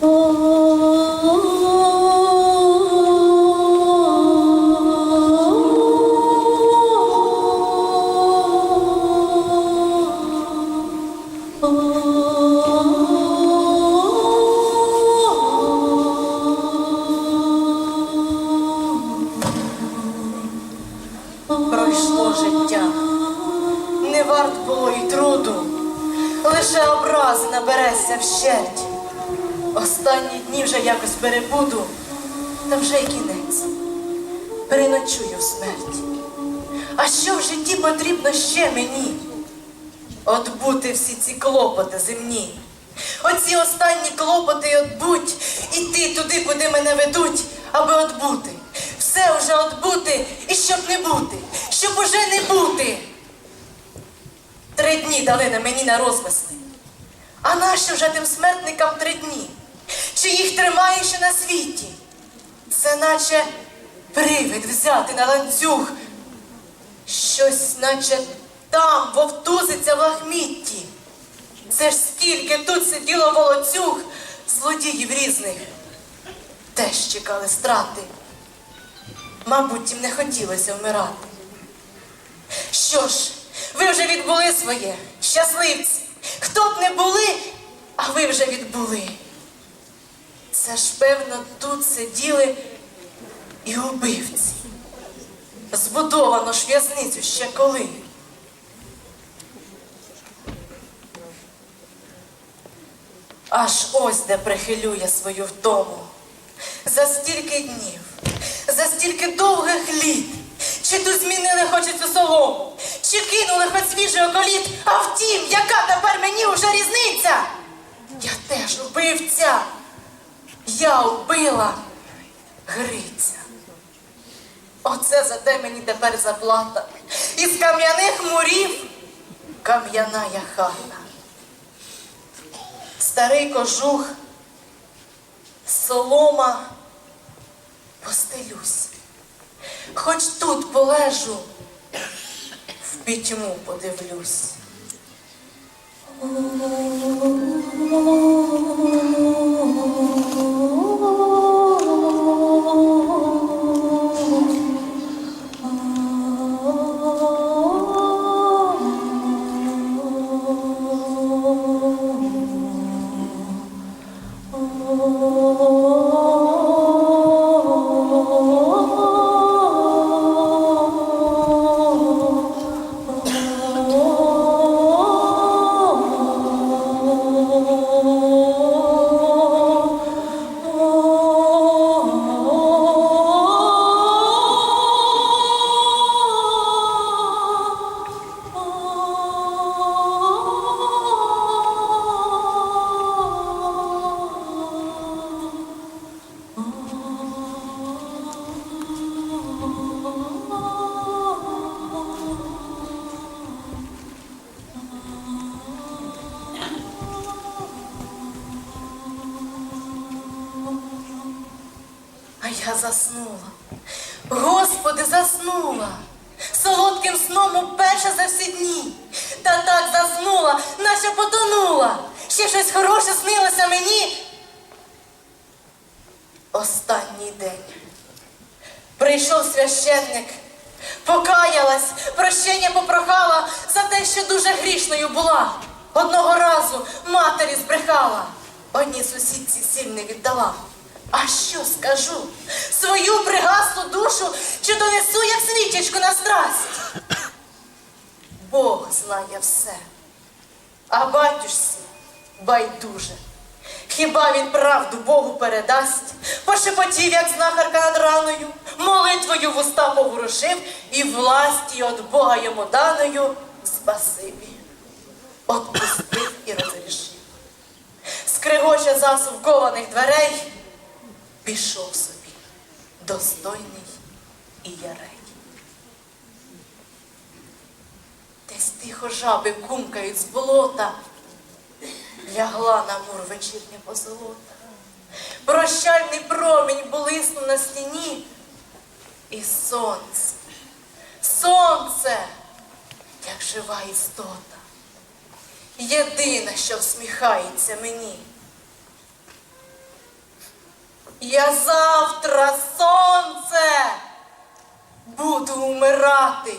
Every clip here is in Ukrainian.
Пройшло життя, не варт було й труду, лише образи набереться вщерть. Останні дні вже якось перебуду, та вже й кінець. Переночую в смерті. А що в житті потрібно ще мені? Отбути всі ці клопоти земні. Оці останні клопоти отбуть, іти туди, куди мене ведуть, аби отбути. Все вже отбути, і щоб не бути, щоб уже не бути. Три дні дали на мені на розмисли. А нащо вже тим смертникам три дні? Чи їх тримає ще на світі? Це наче привид взяти на ланцюг. Щось, наче там вовтузиться в лахмітті. Це ж скільки тут сиділо волоцюг, злодіїв різних. Теж чекали страти. Мабуть, їм не хотілося вмирати. Що ж, ви вже відбули своє, щасливці. Хто б не були, а ви вже відбули. Це ж, певно, тут сиділи і убивці. Збудовано ж в'язницю ще коли. Аж ось де прихилює свою втому. За стільки днів, за стільки довгих літ. Чи ту змінили хоч цю солому, чи кинули хоч свіжий околіт, а втім, яка тепер мені уже різниця? Я теж убивця. Я вбила Гриця. Оце за те мені тепер заплата. Із кам'яних мурів кам'яна я хата. Старий кожух, солома, постелюсь. Хоч тут полежу, в пітьму подивлюсь. А я заснула. Господи, заснула. Солодким сном уперше за всі дні. Та так заснула, наче потонула. Ще щось хороше снилося мені. Останній день. Прийшов священник, покаялась, прощення попрохала за те, що дуже грішною була. Одного разу матері збрехала, одній сусідці сіль не віддала. А що скажу? Свою пригаслу душу чи донесу, як свічечку на страсть? Бог знає все, а батюшці байдуже. Хіба він правду Богу передасть? Пошепотів, як знахарка над раною, молитвою в уста поворушив і власті от Бога йому даною спасибі. Отпустив і розрішив. Скригоче засув кованих дверей, пішов собі, достойний і ярей. Десь тихо жаби кумкають з болота, лягла на мур вечірня позолота. Прощальний промінь блиснув на стіні, і сонце, сонце, як жива істота, єдине, що всміхається мені. Я завтра сонце буду умирати.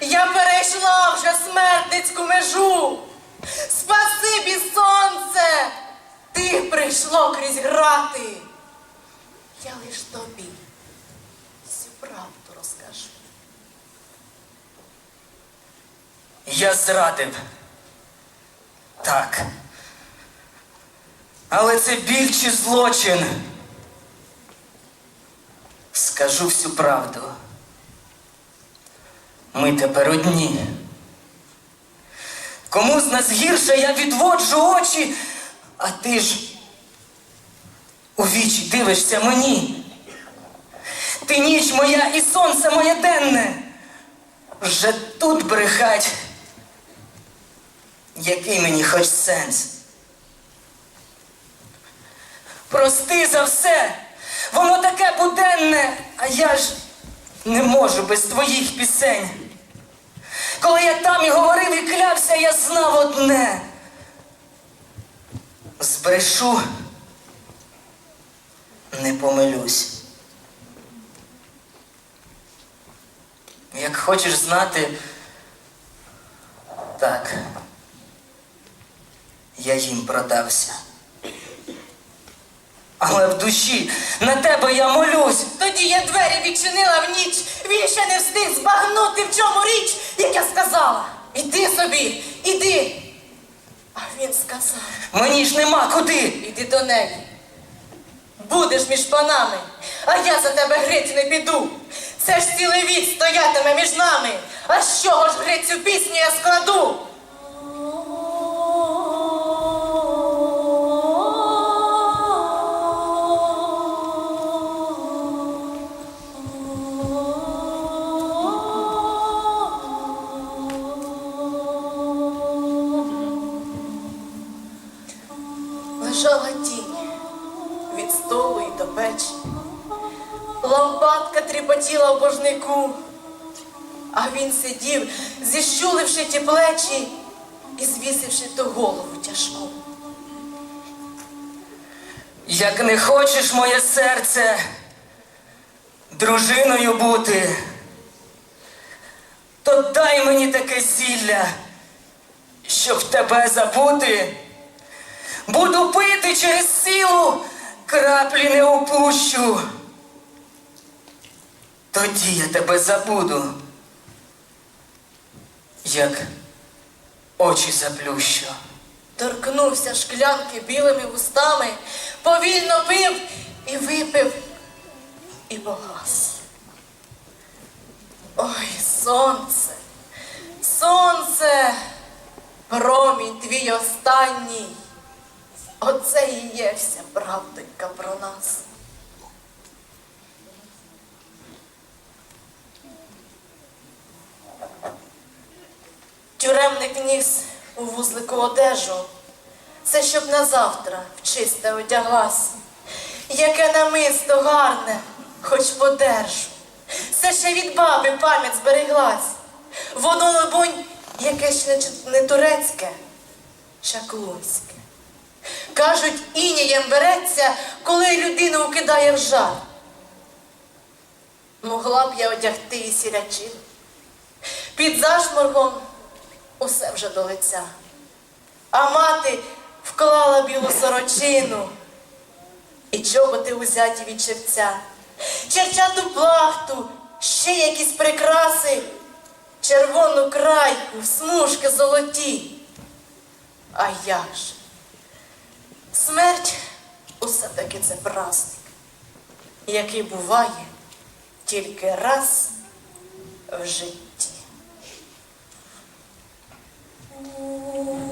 Я перейшла вже смертницьку межу. Спасибі, сонце! Ти прийшло крізь грати. Я лиш тобі всю правду розкажу. Я зрадив. Так. Але це біль чи злочин. Скажу всю правду. Ми тепер одні. Кому з нас гірше я відводжу очі, а ти ж у вічі дивишся мені. Ти ніч моя і сонце моє денне. Вже тут брехать. Який мені хоч сенс? Прости за все, воно таке буденне, а я ж не можу без твоїх пісень. Коли я там і говорив і клявся, я знав одне. Збрешу, не помилюсь. Як хочеш знати, так, я їм продався. Але в душі на тебе я молюсь. Тоді я двері відчинила в ніч. Він ще не встиг збагнути, в чому річ, як я сказала. Іди собі, іди. А він сказав, Мені ж нема куди. іди до неї. Будеш між панами, а я за тебе грицю не піду. Це ж цілий вік стоятиме між нами. А з чого ж грицю пісню я складу? Тріпотіла в божнику, а він сидів, зіщуливши ті плечі і звісивши ту голову тяжку. Як не хочеш, моє серце, дружиною бути, то дай мені таке зілля, щоб тебе забути. Буду пити через силу, краплі не упущу. Тоді я тебе забуду, як очі заплющу. Торкнувся шклянки білими вустами, повільно пив і випив, і погас. Ой, сонце, сонце, промінь твій останній. Оце і є вся правдонька про нас. Ніс у вузлику одежу. Це щоб на завтра в чисте одяглась. Яке намисто гарне, хоч подержу. Це ще від баби пам'ять збереглась. Воно, либонь, якесь не, не турецьке, чаклунське. Кажуть, інієм береться, коли людину укидає в жар. Могла б я одягти і сірячину. Під зашморгом усе вже до лиця. А мати вклала білу сорочину і чоботи узяті від черця, черчату плахту, ще якісь прикраси, червону крайку, смужки золоті. А як же? Смерть усе таки це праздник, який буває тільки раз в житті. Oh.